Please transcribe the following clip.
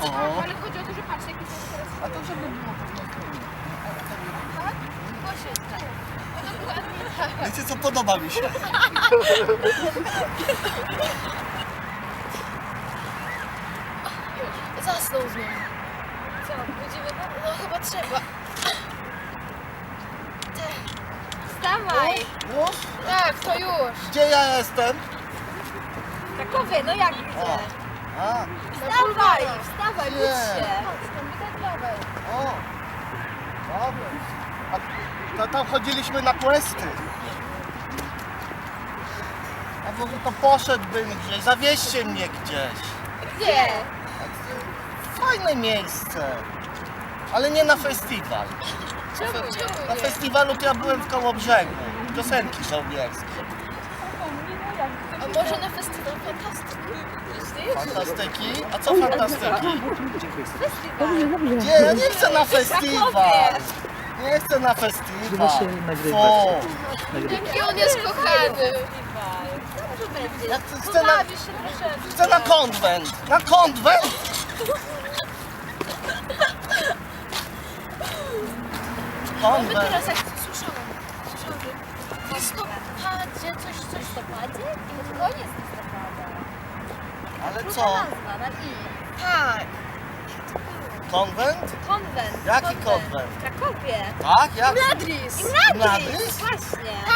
O, Ale chodzi o to, że patrz, jakie są teraz... a to żeby było Tak? Właśnie tak. Dokładnie tak. Wiecie co, podoba mi się. Zasnął znowu. Co, budzimy go? No chyba trzeba. Wstawaj! Już? Tak, to już. Gdzie ja jestem? Krakowie, no jak O. A, Wstawaj! Wstawaj, budź Nie. się. Chodź, tam widać o. Dobra. A to tam chodziliśmy na questy. A może to poszedłbym gdzieś, zawieźcie mnie gdzieś. Gdzie? Fajne miejsce. Ale nie na festiwal. Czemu nie? Na festiwalu to ja byłem w Kołobrzegu. Piosenki żołnierskie. A może na festiwal fantastyki? Fantastyki? A co fantastyki? Gdzie? Ja nie chcę na festiwal. Nie chcę na festiwal. O, Jaki on jest kochany. Dobrze będzie. Ja chcę- chcę na- się troszeczkę. chcę na konwent. Na konwent? My Konwent. teraz jak słyszałem. Słyszałem, że w listopadzie coś, coś koniec listopada. Ale Druga co? nazwa, na i. Tak. Konwent? Konwent. Jaki konwent? W Krakowie. Tak? Jak? Imladris. Imladris? Właśnie. Gdzie? No